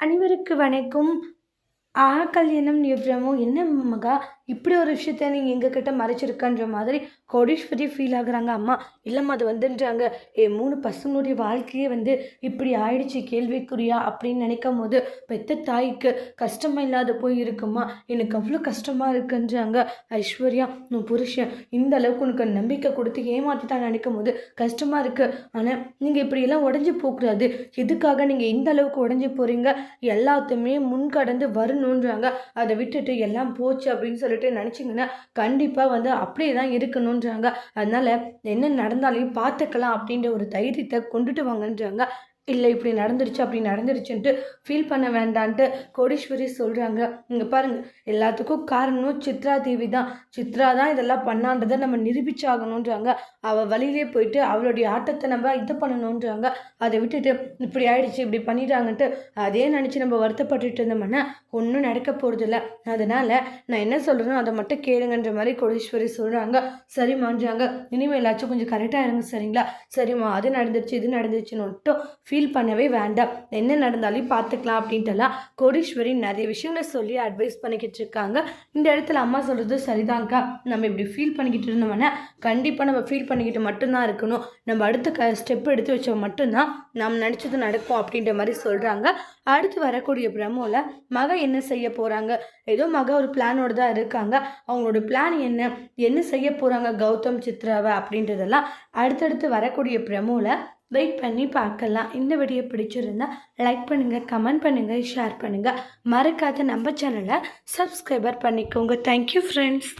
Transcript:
அனைவருக்கு வணக்கம். ஆ கல்யாணம் எவ்வளமோ என்ன மகா? இப்படி ஒரு விஷயத்த நீங்கள் எங்ககிட்ட மறைச்சிருக்கன்ற மாதிரி கோடீஸ்வரி ஃபீல் ஆகுறாங்க. அம்மா இல்லைம்மா அது வந்துன்றாங்க. என் மூணு பசங்களுடைய வாழ்க்கையே வந்து இப்படி ஆயிடுச்சு கேள்விக்குறியா? அப்படின்னு நினைக்கும் போது பெத்த தாய்க்கு கஷ்டமாக இல்லாத போய் இருக்குமா? எனக்கு அவ்வளோ கஷ்டமாக இருக்குன்றாங்க. ஐஸ்வர்யா உன் புருஷன் இந்த அளவுக்கு உனக்கு நம்பிக்கை கொடுத்து ஏமாற்றி தான் நினைக்கும் போது கஷ்டமாக இருக்குது ஆனால் நீங்கள் இப்படியெல்லாம் உடஞ்சி போகக்கூடாது. எதுக்காக நீங்கள் இந்த அளவுக்கு உடஞ்சி போகிறீங்க எல்லாத்தையுமே முன்கடந்து வரணும் வரணுன்றாங்க அதை விட்டுட்டு எல்லாம் போச்சு அப்படின்னு சொல்லிட்டு நினச்சிங்கன்னா கண்டிப்பாக வந்து அப்படியே தான் இருக்கணுன்றாங்க. அதனால் என்ன நடந்தாலையும் பார்த்துக்கலாம் அப்படின்ற ஒரு தைரியத்தை கொண்டுட்டு வாங்கன்றாங்க. இல்லை இப்படி நடந்துருச்சு அப்படி நடந்துருச்சுன்ட்டு ஃபீல் பண்ண வேண்டான்ட்டு கோடீஸ்வரி சொல்கிறாங்க இங்கே பாருங்கள் எல்லாத்துக்கும் காரணம் சித்ரா தேவி தான். சித்ரா தான் இதெல்லாம் பண்ணான்றதை நம்ம நிரூபிச்சாகணுன்றாங்க அவள் வழியிலே போயிட்டு அவளுடைய ஆட்டத்தை நம்ம இது பண்ணணுன்றாங்க அதை விட்டுட்டு இப்படி ஆயிடுச்சு இப்படி பண்ணிட்டாங்கன்ட்டு அதே நினச்சி நம்ம வருத்தப்பட்டுட்டு இருந்தோம்னா ஒன்றும் நடக்க போகிறதில்ல அதனால் நான் என்ன சொல்கிறேனோ அதை மட்டும் கேளுங்கன்ற மாதிரி கோடீஸ்வரி சொல்கிறாங்க சரிம்மான்றாங்க. இனிமேலாச்சும் கொஞ்சம் கரெக்டாக இருங்க சரிங்களா? சரிம்மா அது நடந்துருச்சு இது நடந்துருச்சுன்னு மட்டும் ஃபீல் ஃபீல் பண்ணவே வேண்டாம். என்ன நடந்தாலும் பார்த்துக்கலாம் அப்படின்ட்டுலாம் கோடீஸ்வரி நிறைய விஷயங்களை சொல்லி அட்வைஸ் பண்ணிக்கிட்டு இருக்காங்க. இந்த இடத்துல அம்மா சொல்கிறது சரிதாங்க்கா நம்ம இப்படி ஃபீல் பண்ணிக்கிட்டு இருந்தோம்னா கண்டிப்பாக நம்ம ஃபீல் பண்ணிக்கிட்டு மட்டும்தான் இருக்கணும். நம்ம அடுத்த க ஸ்டெப் எடுத்து வச்சா மட்டும்தான் நம்ம நினச்சது நடக்கும் அப்படின்ற மாதிரி சொல்கிறாங்க அடுத்து வரக்கூடிய பிரமோவில் மக என்ன செய்ய போகிறாங்க ஏதோ மக ஒரு பிளானோடு தான் இருக்காங்க. அவங்களோட பிளான் என்ன? என்ன செய்ய போகிறாங்க கௌதம் சித்ராவை அப்படின்றதெல்லாம் அடுத்தடுத்து வரக்கூடிய பிரமோவில் வெயிட் பண்ணி பார்க்கலாம். இந்த வீடியோ பிடிச்சிருந்தா லைக் பண்ணுங்கள் கமெண்ட் பண்ணுங்கள் ஷேர் பண்ணுங்கள் மறக்காத நம்ம சேனலை சப்ஸ்கிரைபர் பண்ணிக்கோங்க. Thank you friends